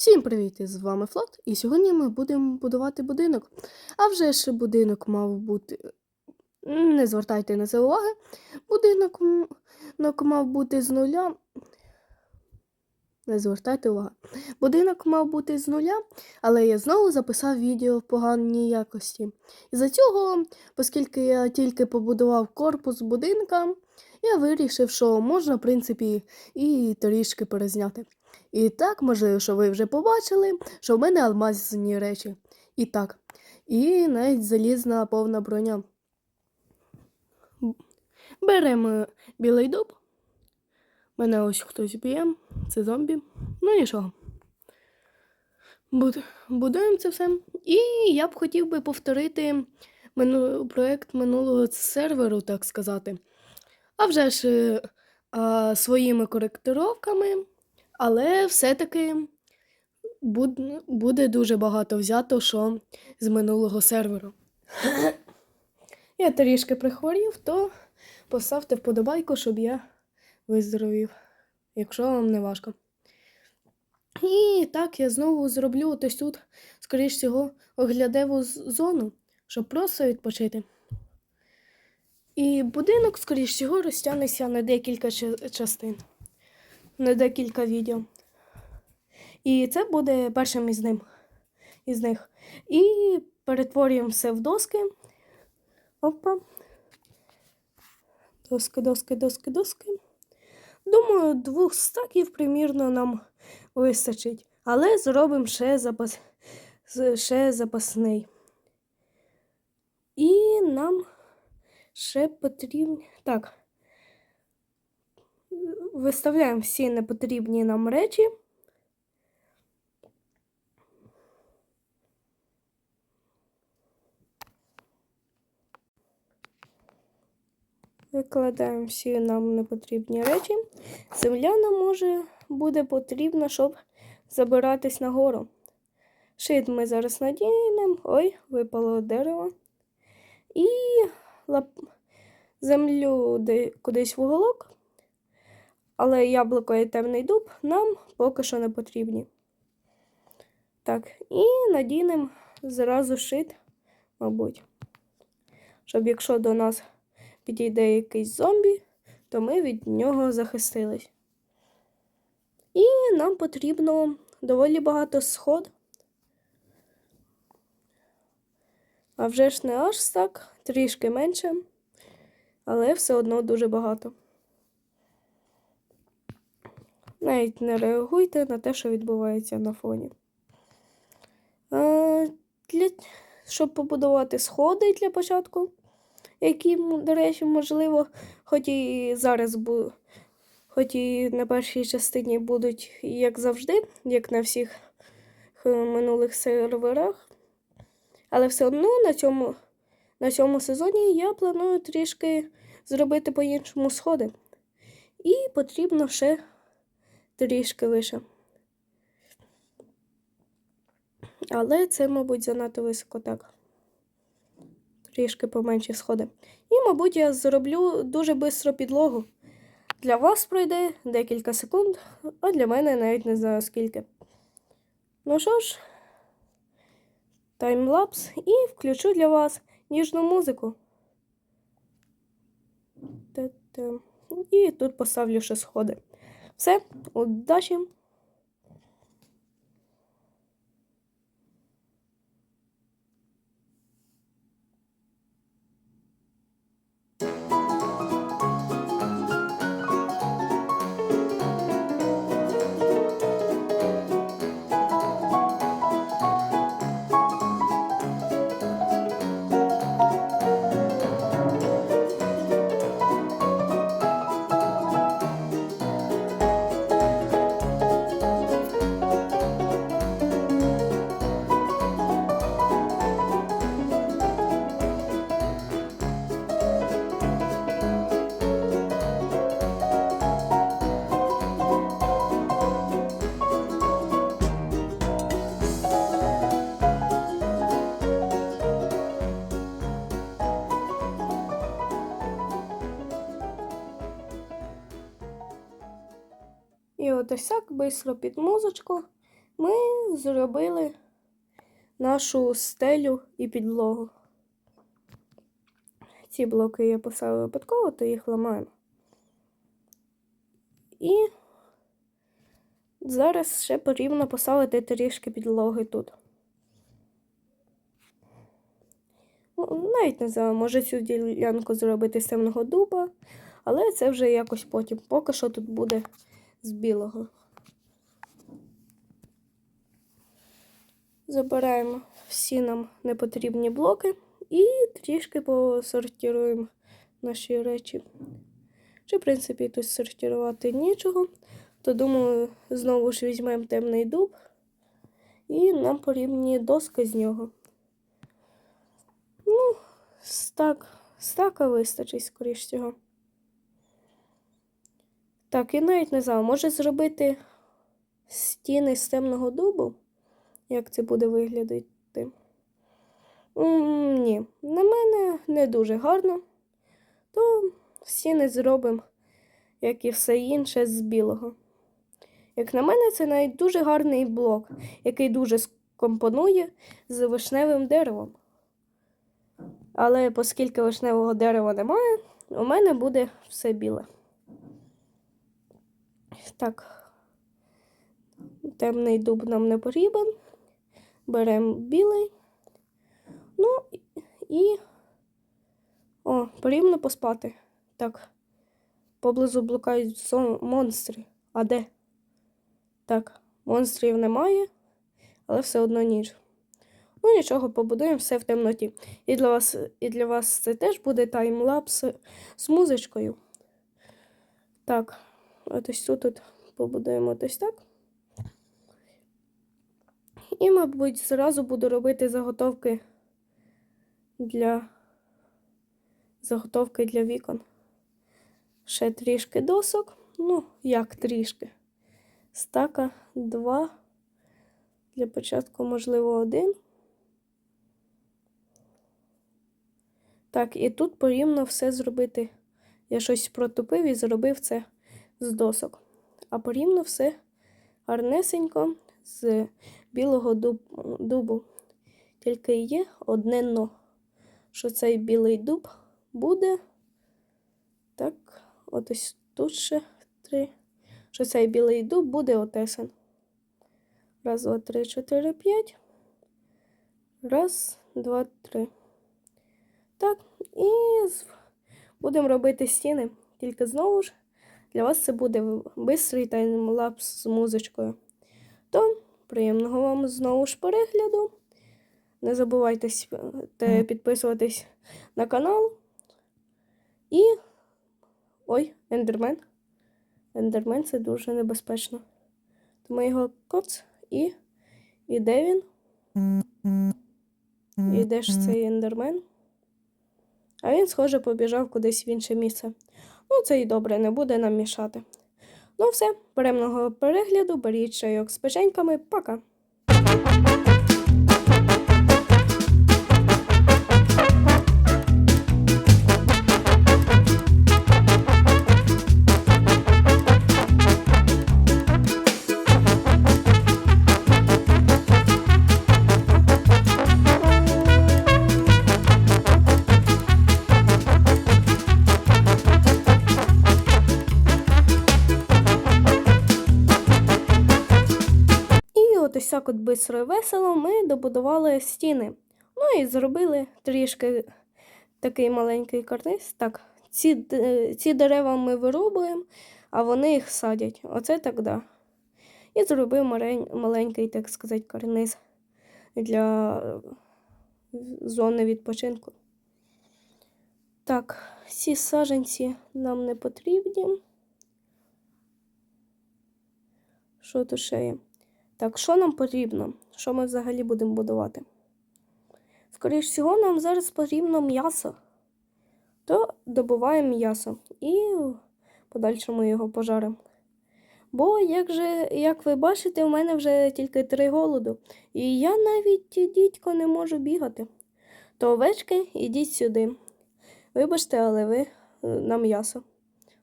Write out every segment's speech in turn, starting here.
Всім привіт! З вами Флот, і сьогодні ми будемо будувати будинок. А вже ж будинок мав бути. Не звертайте на це уваги. Будинок мав бути з нуля. Не звертайте уваги. Будинок мав бути з нуля, але я знову записав відео в поганій якості. І за цього, оскільки я тільки побудував корпус будинка, я вирішив, що можна, в принципі, і трішки перезняти. І так, можливо, що ви вже побачили, що в мене алмазні речі. І так. І навіть залізна повна броня. Беремо білий дуб. Мене ось хтось б'є, це зомбі. Ну нічого. Буд- Будуємо це все. І я б хотів би повторити мину... проект минулого серверу, так сказати. А вже ж е, а, своїми коректировками. Але все-таки буде дуже багато взято, що з минулого серверу. Я трішки прихворів, то поставте вподобайку, щоб я виздоровів, якщо вам не важко. І так я знову зроблю ось тут, скоріш всього, оглядеву зону, щоб просто відпочити. І будинок, скоріш всього, розтягнеться на декілька частин на декілька відео. І це буде першим із ним. Із них. І перетворюємо все в доски. Опа. Доски, доски, доски, доски. Думаю, двох стаків примірно нам вистачить. Але зробимо ще, запас... ще запасний. І нам ще потрібно. Так виставляємо всі непотрібні нам речі. Викладаємо всі нам непотрібні речі. Земля нам може буде потрібна, щоб забиратись нагору. Шит ми зараз надінемо. Ой, випало дерево. І лап... землю кудись в уголок але яблуко і темний дуб нам поки що не потрібні. Так, і надінемо зразу шит, мабуть, щоб якщо до нас підійде якийсь зомбі, то ми від нього захистились. І нам потрібно доволі багато сход. А вже ж не аж так, трішки менше, але все одно дуже багато. Навіть не реагуйте на те, що відбувається на фоні. А, для, щоб побудувати сходи для початку, які, до речі, можливо, хоч і зараз бу, хоч і на першій частині будуть, як завжди, як на всіх минулих серверах. Але все одно на цьому, на цьому сезоні я планую трішки зробити по-іншому сходи. І потрібно ще трішки лише. Але це, мабуть, занадто високо так. Трішки поменші сходи. І, мабуть, я зроблю дуже швидко підлогу. Для вас пройде декілька секунд, а для мене навіть не знаю скільки. Ну що ж, таймлапс і включу для вас ніжну музику. І тут поставлю ще сходи. Все, удачі! Так бистро під музичку ми зробили нашу стелю і підлогу. Ці блоки я поставила випадково, то їх ламаємо. І зараз ще потрібно поставити трішки підлоги тут. Ну, Навіть не знаю, може цю ділянку зробити з темного дуба, але це вже якось потім. Поки що тут буде з білого. Забираємо всі нам непотрібні блоки і трішки посортируємо наші речі. Чи, в принципі, тут сортувати нічого, то думаю, знову ж візьмемо темний дуб, і нам потрібні доски з нього. Ну, стак, стака вистачить, скоріш всього. Так, і навіть не знаю, може зробити стіни з темного дубу? Як це буде виглядати? Ні, на мене не дуже гарно, то стіни зробимо, як і все інше, з білого. Як на мене, це навіть дуже гарний блок, який дуже скомпонує з вишневим деревом. Але оскільки вишневого дерева немає, у мене буде все біле. Так, темний дуб нам не потрібен. Беремо білий. Ну і. О, потрібно поспати. Так. Поблизу блукають монстри. А де? Так, монстрів немає, але все одно ніч. Ну, нічого, побудуємо все в темноті. І для вас, і для вас це теж буде таймлапс з музичкою. Так, ось тут побудуємо ось так. І, мабуть, зразу буду робити заготовки для заготовки для вікон. Ще трішки досок. Ну, як трішки. Стака два. Для початку, можливо, один. Так, і тут порівно все зробити. Я щось протупив і зробив це з досок. А порівно все гарнесенько з білого дуб, дубу. Тільки є одне но, що цей білий дуб буде. Так, от ось тут ще три. Що цей білий дуб буде отесен. Раз, два, три, чотири, п'ять. Раз, два, три. Так, і будемо робити стіни. Тільки знову ж для вас це буде бистрий таймлапс з музичкою. То приємного вам знову ж перегляду. Не забувайте підписуватись на канал. І. Ой, ендермен. Ендермен це дуже небезпечно. Тому його коц і. І де він? І де ж цей ендермен? А він, схоже, побіжав кудись в інше місце. Ну, це і добре, не буде нам мішати. Ну, все, приємного перегляду, беріть чайок з печеньками, пока. От бистро і весело ми добудували стіни. Ну і зробили трішки такий маленький карниз. Так, ці, ці дерева ми вирубуємо, а вони їх садять. Оце так да. І зробив маленький, так сказати, карниз для е, зони відпочинку. Так, ці саженці нам не потрібні. Що тут ще є? Так, що нам потрібно? Що ми взагалі будемо будувати? Скоріше всього, нам зараз потрібно м'ясо. То добуваємо м'ясо і в подальшому його пожаримо. Бо, як же, як ви бачите, у мене вже тільки три голоду. І я навіть дідько не можу бігати. То овечки, ідіть сюди. Вибачте, але ви е, на м'ясо.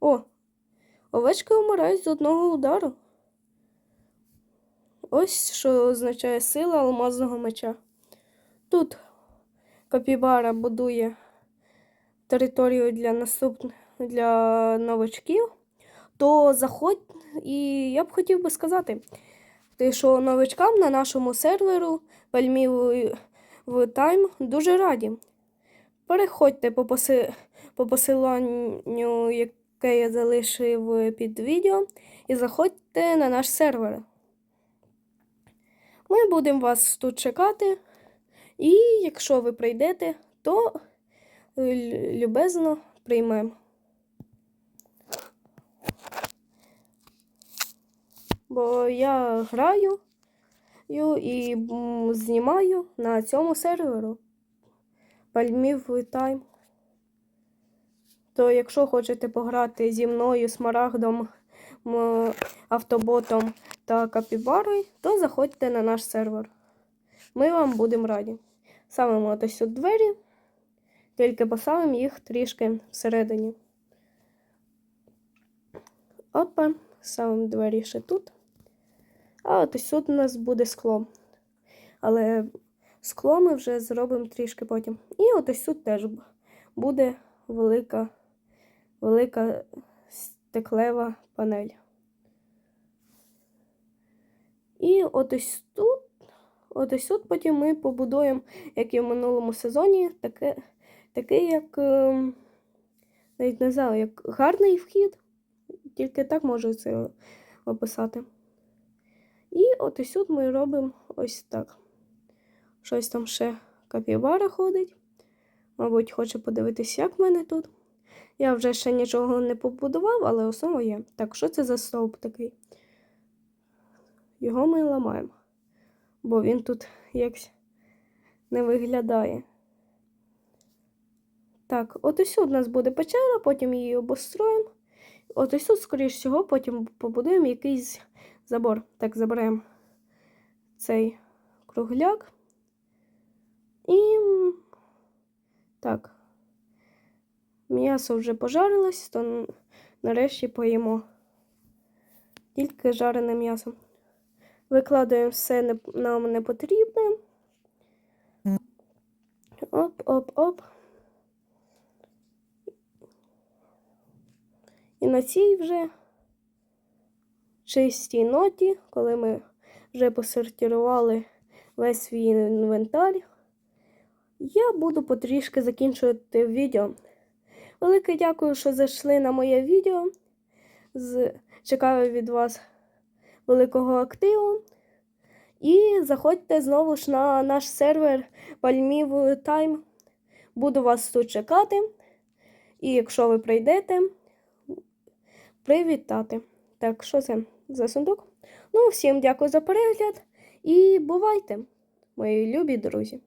О, овечки вмирають з одного удару. Ось що означає сила алмазного меча. Тут Капібара будує територію для наступних для новачків, то заходь, і я б хотів би сказати, що новачкам на нашому серверу в Тайм дуже раді. Переходьте по, поси... по посиланню, яке я залишив під відео, і заходьте на наш сервер. Ми будемо вас тут чекати, і якщо ви прийдете, то любезно приймемо. Бо я граю і знімаю на цьому серверу. Пальмів Тайм. То якщо хочете пограти зі мною, Смарагдом, автоботом та капібарою, то заходьте на наш сервер. Ми вам будемо раді. Ставимо ось тут двері, тільки поставимо їх трішки всередині. Опа, ставимо двері ще тут. А от ось тут у нас буде скло. Але скло ми вже зробимо трішки потім. І от ось тут теж буде велика, велика стеклева панель. І от тут, от тут потім ми побудуємо, як і в минулому сезоні, таке, такий, як ем, навіть не знаю, як гарний вхід. Тільки так можу це описати. І от тут ми робимо ось так. Щось там ще капібара ходить. Мабуть, хоче подивитися, як в мене тут. Я вже ще нічого не побудував, але основа є. Так, що це за стовп такий? Його ми ламаємо, бо він тут якось не виглядає. Так, от ось у нас буде печера, потім її обостроїмо. От ось тут, скоріш всього, потім побудуємо якийсь забор. Так, заберемо цей кругляк. І так. М'ясо вже пожарилось, то нарешті поїмо. Тільки жарене м'ясо. Викладаємо все нам не потрібне. Оп, оп, оп. І на цій вже чистій ноті, коли ми вже посортували весь свій інвентар, я буду потрішки закінчувати відео. Велике дякую, що зайшли на моє відео. З... Чекаю від вас великого активу. І заходьте знову ж на наш сервер Пальмів Time. Буду вас тут чекати. І якщо ви прийдете, привітати. Так, що це за сундук? Ну, всім дякую за перегляд і бувайте, мої любі друзі!